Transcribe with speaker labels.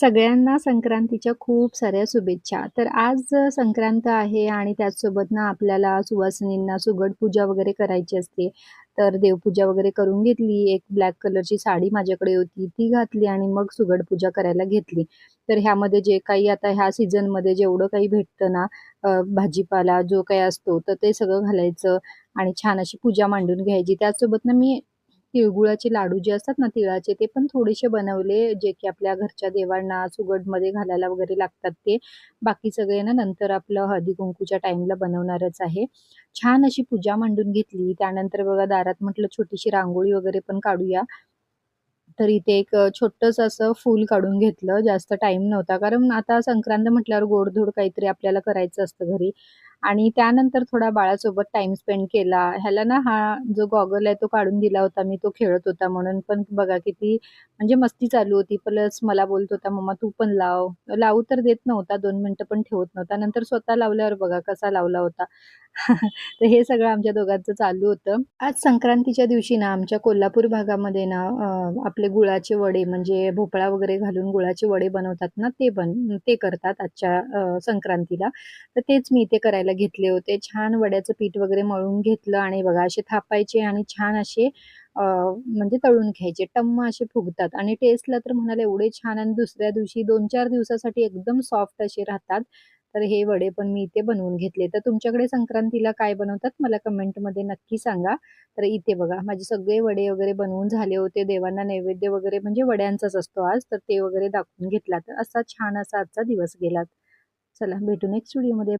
Speaker 1: सगळ्यांना संक्रांतीच्या खूप साऱ्या शुभेच्छा. तर आज संक्रांत आहे आणि त्याचसोबत ना आपल्याला सुवासिनींना सुगड पूजा वगैरे करायची असते. तर देवपूजा वगैरे करून घेतली. एक ब्लॅक कलरची साडी माझ्याकडे होती, ती घातली आणि मग सुगड पूजा करायला घेतली. तर ह्यामध्ये जे काही आता ह्या सीझनमध्ये जेवढं काही भेटतं ना भाजीपाला जो काही असतो, तर ते सगळं घालायचं आणि छान अशी पूजा मांडून घ्यायची. त्याचसोबत ना मी तिळगुळाचे लाडू जे असतात ना तिळाचे, ते पण थोडेसे बनवले, जे की आपल्या घरच्या देवांना सुगडमध्ये घालायला वगैरे लागतात ते. बाकी सगळे ना नंतर आपलं हळदी-कुंकूच्या टाईमला बनवणारच आहे. छान अशी पूजा मांडून घेतली. त्यानंतर बघा दारात म्हटलं छोटीशी रांगोळी वगैरे पण काढूया. तर इथे एक अ, छोटंसं असं फूल काढून घेतलं. जास्त टाईम नव्हता. कारण आता संक्रांत म्हटल्यावर गोडधोड काहीतरी आपल्याला करायचं असतं घरी आणि त्यानंतर थोडा बाळासोबत टाइम स्पेंड केला. ह्याला ना हा जो गॉगल आहे तो काढून दिला होता मी, तो खेळत होता म्हणून. पण बघा किती म्हणजे मस्ती चालू होती. प्लस मला बोलत होता, "मम्मा तू पण लाव." लावू तर देत नव्हता, दोन मिनिटं पण ठेवत नव्हता. नंतर स्वतः लावल्यावर बघा कसा लावला होता. तर हे सगळं आमच्या दोघांचं चालू होतं. आज संक्रांतीच्या दिवशी ना आमच्या कोल्हापूर भागामध्ये ना आपले गुळाचे वडे म्हणजे भोपळा वगैरे घालून गुळाचे वडे बनवतात ना, ते बन ते करतात आजच्या संक्रांतीला. तर तेच मी इथे करायला घेतले होते. छान वड्याचं पीठ वगैरे मळून घेतलं आणि बघा असे थापायचे आणि छान असे म्हणजे तळून घ्यायचे. टम्म असे फुगतात आणि टेस्टला तर म्हणाले एवढे छान आणि दुसऱ्या दिवशी 2-4 दिवसासाठी एकदम सॉफ्ट असे राहतात. तर हे वडे पण मी इथे बनवून घेतले. तर तुमच्याकडे संक्रांतीला काय बनवतात मला कमेंटमध्ये नक्की सांगा. तर इथे बघा माझे सगळे वडे वगैरे बनवून झाले होते. देवांना नैवेद्य वगैरे म्हणजे वड्यांचाच असतो आज, तर ते वगैरे दाखवून घेतला. तर असा छान असा आजचा दिवस गेला. चला भेटू नेक्स्ट व्हिडिओमध्ये.